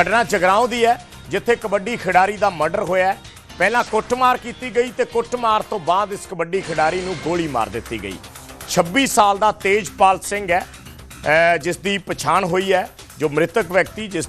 ਘਟਨਾ ਜਗਰਾਉਂ ਦੀ ਹੈ, ਜਿੱਥੇ ਕਬੱਡੀ ਖਿਡਾਰੀ ਦਾ ਮਰਡਰ ਹੋਇਆ ਹੈ। ਪਹਿਲਾਂ ਕੁੱਟਮਾਰ ਕੀਤੀ ਗਈ ਤੇ ਕੁੱਟਮਾਰ ਤੋਂ ਬਾਅਦ ਇਸ ਕਬੱਡੀ ਖਿਡਾਰੀ ਨੂੰ ਗੋਲੀ ਮਾਰ ਦਿੱਤੀ ਗਈ। 26 ਸਾਲ ਦਾ ਤੇਜਪਾਲ ਸਿੰਘ ਹੈ ਜਿਸ ਦੀ ਪਛਾਣ ਹੋਈ ਹੈ, ਜੋ ਮ੍ਰਿਤਕ ਵਿਅਕਤੀ ਜਿਸ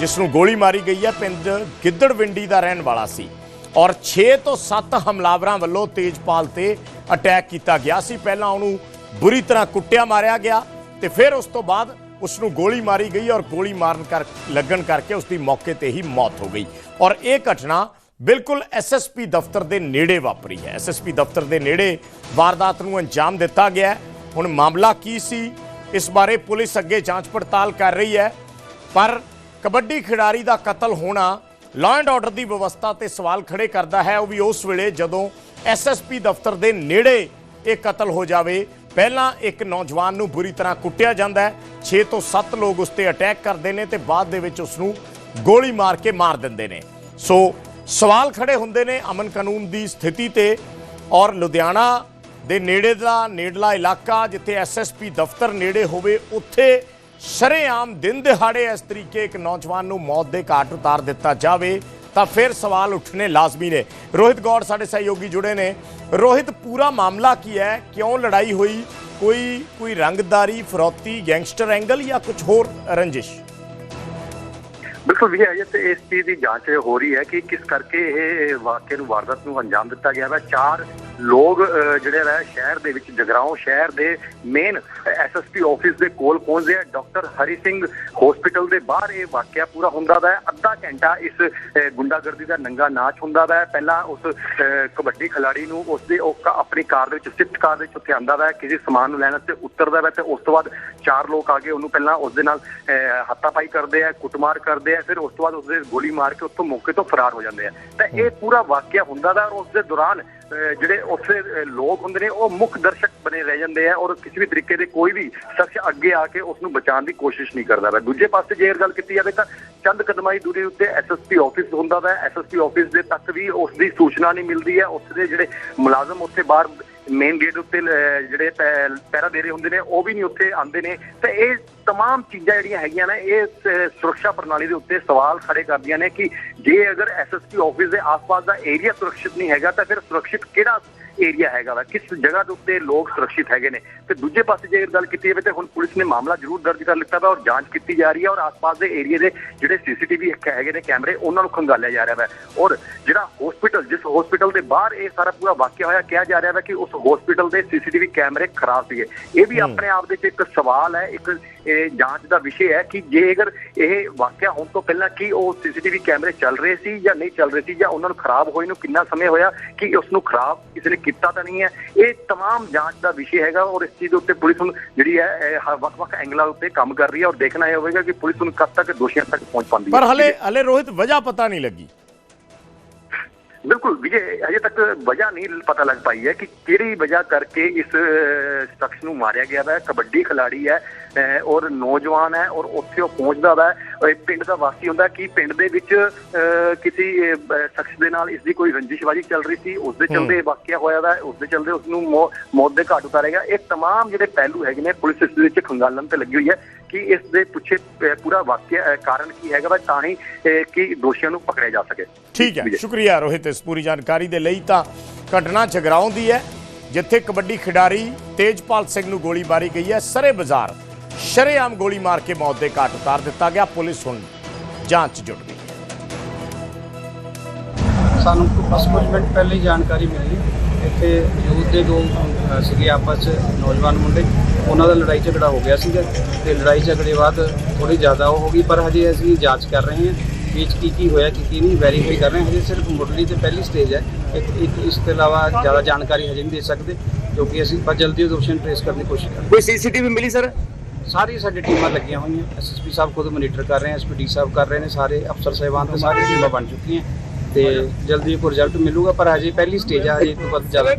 ਜਿਸ ਨੂੰ ਗੋਲੀ ਮਾਰੀ ਗਈ ਹੈ, ਪਿੰਡ ਗਿੱਦੜਵਿੰਡੀ ਦਾ ਰਹਿਣ ਵਾਲਾ ਸੀ। ਔਰ 6 ਤੋਂ 7 ਹਮਲਾਵਰਾਂ ਵੱਲੋਂ ਤੇਜਪਾਲ ਤੇ ਅਟੈਕ ਕੀਤਾ ਗਿਆ ਸੀ। ਪਹਿਲਾਂ ਉਹਨੂੰ ਬੁਰੀ ਤਰ੍ਹਾਂ ਕੁੱਟਿਆ ਮਾਰਿਆ ਗਿਆ ਤੇ ਫਿਰ ਉਸ ਤੋਂ ਬਾਅਦ ਉਸ ਨੂੰ ਗੋਲੀ ਮਾਰੀ ਗਈ ਔਰ ਗੋਲੀ ਮਾਰਨ ਕਰ, ਲੱਗਣ ਕਰਕੇ ਉਸ ਦੀ ਮੌਕੇ ਤੇ ਹੀ ਮੌਤ ਹੋ ਗਈ। ਔਰ ਇਹ ਘਟਨਾ ਬਿਲਕੁਲ ਐਸਐਸਪੀ ਦਫ਼ਤਰ ਦੇ ਨੇੜੇ ਵਾਪਰੀ ਹੈ। ਐਸਐਸਪੀ ਦਫ਼ਤਰ ਦੇ ਨੇੜੇ ਵਾਰਦਾਤ ਨੂੰ ਅੰਜਾਮ ਦਿੱਤਾ ਗਿਆ ਹੁਣ ਮਾਮਲਾ ਕੀ ਸੀ? ਇਸ ਬਾਰੇ ਪੁਲਿਸ ਅੱਗੇ ਜਾਂਚ ਪੜਤਾਲ ਕਰ ਰਹੀ ਹੈ। ਪਰ ਕਬੱਡੀ ਖਿਡਾਰੀ ਦਾ ਕਤਲ ਹੋਣਾ ਲਾਅ ਐਂਡ ਆਰਡਰ ਦੀ ਵਿਵਸਥਾ ਤੇ ਸਵਾਲ ਖੜੇ ਕਰਦਾ ਹੈ। ਉਹ ਵੀ ਉਸ ਵੇਲੇ ਜਦੋਂ ਐਸਐਸਪੀ ਦਫ਼ਤਰ ਦੇ ਨੇੜੇ ਇਹ ਕਤਲ ਹੋ ਜਾਵੇ ਪਹਿਲਾਂ ਇੱਕ ਨੌਜਵਾਨ ਨੂੰ ਬੁਰੀ ਤਰ੍ਹਾਂ ਕੁੱਟਿਆ ਜਾਂਦਾ ਹੈ। 6 ਤੋਂ 7 ਲੋਕ ਉਸ ਤੇ ਅਟੈਕ ਕਰਦੇ ਨੇ ਤੇ ਬਾਅਦ ਦੇ ਵਿੱਚ ਉਸ ਨੂੰ ਗੋਲੀ ਮਾਰ ਕੇ ਮਾਰ ਦਿੰਦੇ ਨੇ। ਸੋ ਸਵਾਲ ਖੜੇ ਹੁੰਦੇ ਨੇ ਅਮਨ ਕਾਨੂੰਨ ਦੀ ਸਥਿਤੀ ਤੇ ਔਰ ਲੁਧਿਆਣਾ ਦੇ ਨੇੜੇ ਦਾ ਨੇੜਲਾ ਇਲਾਕਾ ਜਿੱਥੇ ਐਸਐਸਪੀ ਦਫ਼ਤਰ ਨੇੜੇ ਹੋਵੇ, ਉੱਥੇ ਸ਼ਰੇਆਮ ਦਿਨ ਦਿਹਾੜੇ ਇਸ ਤਰੀਕੇ ਇੱਕ ਨੌਜਵਾਨ ਨੂੰ ਮੌਤ ਦੇ ਘਾਟ ਉਤਾਰ ਦਿੱਤਾ ਜਾਵੇ। ਤਾਂ ਫਿਰ ਸਵਾਲ ਉੱਠਣੇ ਲਾਜ਼ਮੀ ਨੇ। ਰੋਹਿਤ ਗੌੜ ਸਾਡੇ ਸਹਿਯੋਗੀ ਜੁੜੇ ਨੇ। ਰੋਹਿਤ, ਪੂਰਾ ਮਾਮਲਾ ਕੀ ਹੈ? ਕਿਉਂ ਲੜਾਈ ਹੋਈ? ਕੋਈ ਕੋਈ ਰੰਗਦਾਰੀ, ਫਰੌਤੀ, ਗੈਂਗਸਟਰ ਐਂਗਲ ਜਾਂ ਕੁਝ ਹੋਰ ਰੰਜਿਸ਼? ਬਿਲਕੁਲ ਵੀ ਅਜੇ ਤੇ ਇਸ ਚੀਜ਼ ਦੀ ਜਾਂਚ ਹੋ ਰਹੀ ਹੈ ਕਿ ਕਿਸ ਕਰਕੇ ਇਹ ਵਾਕਿਆ ਨੂੰ ਵਾਰਦਾਤ ਨੂੰ ਅੰਜਾਮ ਦਿੱਤਾ ਗਿਆ ਹੈ ਚਾਰ ਲੋਕ ਅਹ, ਜਿਹੜੇ ਹੈ ਸ਼ਹਿਰ ਦੇ ਵਿੱਚ ਜਗਰਾਉਂ ਸ਼ਹਿਰ ਦੇ ਮੇਨ ਐਸਐਸਪੀ ਆਫਿਸ ਦੇ ਕੋਲ ਪਹੁੰਚਦੇ ਆ। ਡਾਕਟਰ ਹਰੀ ਸਿੰਘ ਹਸਪੀਟਲ ਦੇ ਬਾਹਰ ਇਹ ਵਾਕਿਆ ਪੂਰਾ ਹੁੰਦਾ ਦਾ ਅੱਧਾ ਘੰਟਾ ਇਸ ਗੁੰਡਾਗਰਦੀ ਦਾ ਨੰਗਾ ਨਾਚ ਹੁੰਦਾ ਦਾ ਪਹਿਲਾਂ ਉਸ ਕਬੱਡੀ ਖਿਲਾੜੀ ਨੂੰ ਉਸ ਦੇ ਉਹ ਆਪਣੀ ਕਾਰ ਦੇ ਵਿੱਚ ਸਿਫਟ ਕਾਰ ਦੇ ਵਿੱਚ ਉੱਥੇ ਆਂਦਾ ਹੈ। ਕਿਸੇ ਸਮਾਨ ਨੂੰ ਲੈਣ ਵਾਸਤੇ ਉਤਰਦਾ ਹੈ ਤੇ ਉਸ ਤੋਂ ਬਾਅਦ ਚਾਰ ਲੋਕ ਆ ਕੇ ਉਹਨੂੰ ਪਹਿਲਾਂ ਉਸ ਦੇ ਨਾਲ ਅਹ, ਹੱਥਾਪਾਈ ਕਰਦੇ ਆ ਕੁੱਟਮਾਰ ਕਰਦੇ ਆ। ਫਿਰ ਉਸ ਤੋਂ ਬਾਅਦ ਉਸ ਦੇ ਗੋਲੀ ਮਾਰ ਕੇ ਉੱਥੋਂ ਮੌਕੇ ਤੋਂ ਫਰਾਰ ਹੋ ਜਾਂਦੇ ਆ। ਤਾਂ ਇਹ ਪੂਰਾ ਵਾਕਿਆ ਹੁੰਦਾ ਦਾ ਔਰ ਉਸ ਦੇ ਦੌਰਾਨ ਜਿਹੜੇ ਉੱਥੇ ਲੋਕ ਹੁੰਦੇ ਨੇ, ਉਹ ਮੁੱਖ ਦਰਸ਼ਕ ਬਣੇ ਰਹਿ ਜਾਂਦੇ ਆ ਔਰ ਕਿਸੇ ਵੀ ਤਰੀਕੇ ਦੇ ਕੋਈ ਵੀ ਸ਼ਖਸ ਅੱਗੇ ਆ ਕੇ ਉਸ ਨੂੰ ਬਚਾਉਣ ਦੀ ਕੋਸ਼ਿਸ਼ ਨਹੀਂ ਕਰਦਾ ਵਾ। ਦੂਜੇ ਪਾਸੇ ਜੇ ਗੱਲ ਕੀਤੀ ਜਾਵੇ ਤਾਂ ਚੰਦ ਕਦਮਾਈ ਦੂਰੀ ਉੱਤੇ ਐਸਐਸਪੀ ਆਫਿਸ ਹੁੰਦਾ ਵਾ। ਐਸਐਸਪੀ ਆਫਿਸ ਦੇ ਤੱਕ ਵੀ ਉਸ ਦੀ ਸੂਚਨਾ ਨਹੀਂ ਮਿਲਦੀ ਹੈ। ਉੱਥੇ ਦੇ ਜਿਹੜੇ ਮੁਲਾਜ਼ਮ ਉੱਥੇ ਬਾਹਰ ਮੇਨ ਗੇਟ ਉੱਤੇ ਅਹ, ਜਿਹੜੇ ਪੈ- ਪਹਿਰਾ ਦੇ ਰਹੇ ਹੁੰਦੇ ਨੇ ਉਹ ਵੀ ਨਹੀਂ ਉੱਥੇ ਆਉਂਦੇ ਨੇ ਤੇ ਇਹ तमाम ਚੀਜ਼ਾਂ ਜਿਹੜੀਆਂ ਹੈਗੀਆਂ ਨੇ ਇਹ ਸ- ਸੁਰੱਖਿਆ ਪ੍ਰਣਾਲੀ ਦੇ ਉੱਤੇ ਸਵਾਲ ਖੜੇ ਕਰਦੀਆਂ ਨੇ ਕਿ ਜੇ ਅਗਰ ਐਸਐਸਪੀ ਆਫਿਸ ਦੇ ਆਸ-ਪਾਸ ਦਾ ਏਰੀਆ ਸੁਰੱਖਿਅਤ ਨਹੀਂ ਹੈਗਾ ਤਾਂ ਫਿਰ ਸੁਰੱਖਿਅਤ ਕਿਹੜਾ ਏਰੀਆ ਹੈਗਾ ਵਾ ਕਿਸ ਜਗ੍ਹਾ ਦੇ ਉੱਤੇ ਲੋਕ ਸੁਰੱਖਿਅਤ ਹੈਗੇ ਨੇ। ਤੇ ਦੂਜੇ ਪਾਸੇ ਜੇ ਗੱਲ ਕੀਤੀ ਜਾਵੇ ਤੇ ਹੁਣ ਪੁਲਿਸ ਨੇ ਮਾਮਲਾ ਜ਼ਰੂਰ ਦਰਜ ਕਰ ਲਿੱਤਾ ਵਾ ਔਰ ਜਾਂਚ ਕੀਤੀ ਜਾ ਰਹੀ ਹੈ ਔਰ ਆਸ-ਪਾਸ ਦੇ ਏਰੀਆ ਦੇ ਜਿਹੜੇ ਸੀਸੀਟੀਵੀ ਹੈਗੇ ਨੇ ਕੈਮਰੇ ਉਹਨਾਂ ਨੂੰ ਖੰਗਾਲਿਆ ਜਾ ਰਿਹਾ ਵਾ। ਔਰ ਜਿਹੜਾ ਹਸਪੀਟਲ ਜਿਸ ਹਸਪੀਟਲ ਦੇ ਬਾਹਰ ਇਹ ਸਾਰਾ ਪੂਰਾ ਵਾਕਿਆ ਹੋਇਆ ਕਿਹਾ ਜਾ ਰਿਹਾ ਵਾ ਕਿ ਉਸ ਹਸਪੀਟਲ ਦੇ ਸੀਸੀਟੀਵੀ ਕੈਮਰੇ ਖਰਾਬ ਸੀਗੇ। ਇਹ ਵੀ ਆਪਣੇ ਆਪ ਦੇ ਵਿੱਚ ਇੱਕ ਸਵਾਲ ਹੈ ਇੱਕ ਇਹ ਜਾਂਚ ਦਾ ਵਿਸ਼ੇ ਹੈ ਕਿ ਜੇ ਅਗਰ ਇਹ ਵਾਕਿਆ ਹੋਣ ਤੋਂ ਪਹਿਲਾਂ ਕੀ ਉਹ ਸੀਸੀਟੀਵੀ ਕੈਮਰੇ ਚੱਲ ਰਹੇ ਸੀ ਜਾਂ ਨਹੀਂ ਚੱਲ ਰਹੇ ਸੀ ਜਾਂ ਉਹਨਾਂ ਨੂੰ ਖਰਾਬ ਹੋਏ ਨੂੰ ਕਿੰਨਾ ਸਮੇਂ ਹੋਇਆ ਕਿ ਉਸ ਨੂੰ ਖਰਾਬ ਕਿਸੇ ਨੇ ਕੀਤਾ ਤਾਂ ਨਹੀਂ ਹੈ ਇਹ तमाम ਜਾਂਚ ਦਾ ਵਿਸ਼ੇ ਹੈਗਾ ਔਰ ਇਸ ਚੀਜ਼ ਦੇ ਉੱਤੇ ਪੁਲਿਸ ਹੁਣ ਜਿਹੜੀ ਹੈ ਇਹ ਹ- ਵੱਖ-ਵੱਖ ਐਂਗਲਾਂ ਉੱਤੇ ਕੰਮ ਕਰ ਰਹੀ ਹੈ ਔਰ ਦੇਖਣਾ ਇਹ ਹੋਵੇਗਾ ਕਿ ਪੁਲਿਸ ਹੁਣ ਕਦ ਤੱਕ ਦੋਸ਼ੀਆਂ ਤੱਕ ਪਹੁੰਚ ਪਾਉਂਦੀ ਹੈ ਪਰ ਹਲੇ ਹਲੇ ਰੋਹਿਤ ਵਜ੍ਹਾ ਪਤਾ ਨਹੀਂ ਲੱਗੀ ਬਿਲਕੁਲ ਵਿਜੇ ਅਜੇ ਤੱਕ ਵਜ੍ਹਾ ਨਹੀਂ ਪਤਾ ਲੱਗ ਪਾਈ ਹੈ ਕਿ ਕਿਹੜੀ ਵਜ੍ਹਾ ਕਰਕੇ ਇਸ ਅਹ, ਸ਼ਖਸ ਨੂੰ ਮਾਰਿਆ ਗਿਆ ਹੈ ਕਬੱਡੀ ਖਿਲਾੜੀ ਹੈ ਅਹ, ਔਰ ਨੌਜਵਾਨ ਹੈ ਔਰ ਉੱਥੇ ਉਹ ਪਹੁੰਚਦਾ ਵਾ ਇਹ ਪਿੰਡ ਦਾ ਵਾਸੀ ਹੁੰਦਾ ਕਿ ਪਿੰਡ ਦੇ ਵਿੱਚ ਅਹ, ਕਿਸੇ ਅਹ, ਸ਼ਖਸ ਦੇ ਨਾਲ ਇਸ ਦੀ ਕੋਈ ਰੰਜਿਸ਼ਬਾਜੀ ਚੱਲ ਰਹੀ ਸੀ ਉਸ ਦੇ ਚਲਦੇ ਇਹ ਵਾਕਿਆ ਹੋਇਆ ਵਾ ਉਸ ਦੇ ਚਲਦੇ ਉਸ ਨੂੰ ਮੌ- ਮੌਤ ਦੇ ਘਾਟ ਉਤਾਰਿਆ ਗਿਆ ਇਹ तमाम ਜਿਹੜੇ ਪਹਿਲੂ ਹੈਗੇ ਨੇ ਪੁਲਿਸ ਇਸ ਦੇ ਵਿੱਚ ਖੰਗਾਲਣ ਤੇ ਲੱਗੀ ਹੋਈ ਹੈ ਕਿ ਇਸ ਦੇ ਪਿੱਛੇ ਪੂਰਾ ਵਾਕਿਆ ਕਾਰਨ ਕੀ ਹੈਗਾ ਵਾ ਤਾਂ ਹੀ ਕਿ ਦੋਸ਼ੀਆਂ ਨੂੰ ਪਕੜਿਆ ਜਾ ਸਕੇ। ਠੀਕ ਹੈ। ਸ਼ੁਕਰੀਆ ਰੋਹਿਤ ਇਸ ਪੂਰੀ ਜਾਣਕਾਰੀ ਦੇ ਲਈ। ਤਾਂ ਘਟਨਾ ਜਗਰਾਉਂ ਦੀ ਹੈ ਜਿੱਥੇ ਕਬੱਡੀ ਖਿਡਾਰੀ ਤੇਜਪਾਲ ਸਿੰਘ ਨੂੰ ਗੋਲੀ ਮਾਰੀ ਗਈ ਹੈ। ਸਰੇ ਬਾਜ਼ਾਰ ਸ਼ਰੇਆਮ ਗੋਲੀ ਮਾਰ ਕੇ ਮੌਤ ਦੇ ਘਾਟ ਉਤਾਰ ਦਿੱਤਾ ਗਿਆ। ਪੁਲਿਸ ਹੁਣ ਜਾਂਚ ਜੁਟ ਗਈ ਸਾਨੂੰ ਬਸ ਕੁਝ ਮਿੰਟ ਪਹਿਲੇ ਜਾਣਕਾਰੀ ਮਿਲੀ। ਇੱਥੇ ਯੂਥ ਦੇ ਦੋ ਸੀਗੇ ਆਪਸ ਨੌਜਵਾਨ ਮੁੰਡੇ। ਉਹਨਾਂ ਦਾ ਲੜਾਈ ਝਗੜਾ ਹੋ ਗਿਆ ਸੀਗਾ ਤੇ ਲੜਾਈ ਝਗੜੇ ਬਾਅਦ ਥੋੜੀ ਜ਼ਿਆਦਾ ਉਹ ਹੋ ਗਈ ਪਰ ਹਜੇ ਅਸੀਂ ਜਾਂਚ ਕਰ ਰਹੇ ਹਾਂ ਵੀ ਇਹ 'ਚ ਕੀ ਕੀ ਹੋਇਆ ਕੀ ਕੀ ਨਹੀਂ ਵੈਰੀਫਾਈ ਕਰ ਰਹੇ ਹਾਂ। ਹਜੇ ਸਿਰਫ ਮੁੱਢਲੀ ਤੇ ਪਹਿਲੀ ਸਟੇਜ ਹੈ। ਇੱਕ ਇੱਕ ਇਸ ਤੋਂ ਇਲਾਵਾ ਜ਼ਿਆਦਾ ਜਾਣਕਾਰੀ ਹਜੇ ਨਹੀਂ ਦੇ ਸਕਦੇ ਕਿਉਂਕਿ ਅਸੀਂ ਪਰ ਜਲਦੀ ਦੋਸ਼ੀ ਨੂੰ ਟ੍ਰੇਸ ਕਰਨ ਦੀ ਕੋਸ਼ਿਸ਼ ਕਰ ਰਹੇ ਕੋਈ ਸੀਸੀਟੀਵੀ ਮਿਲੀ ਸਰ ਸਾਰੀ ਸਾਡੀ ਟੀਮਾਂ ਲੱਗੀਆਂ ਹੋਈਆਂ। ਐਸਐਸਪੀ ਸਾਹਿਬ ਖੁਦ ਮੋਨੀਟਰ ਕਰ ਰਹੇ ਹਨ ਐਸਪੀਡੀ ਸਾਹਿਬ ਕਰ ਰਹੇ ਨੇ ਸਾਰੇ ਅਫਸਰ ਸਾਹਿਬਾਨ ਤੇ ਸਾਰੀ ਟੀਮਾਂ ਬਣ ਚੁੱਕੀਆਂ। ਤੇ ਜਲਦੀ ਕੋਈ ਰਿਜ਼ਲਟ ਮਿਲੂਗਾ ਪਰ ਹਜੇ ਪਹਿਲੀ ਸਟੇਜ ਹੈ ਹਜੇ ਤੋਂ ਬਾਅਦ ਜ਼ਿਆਦਾ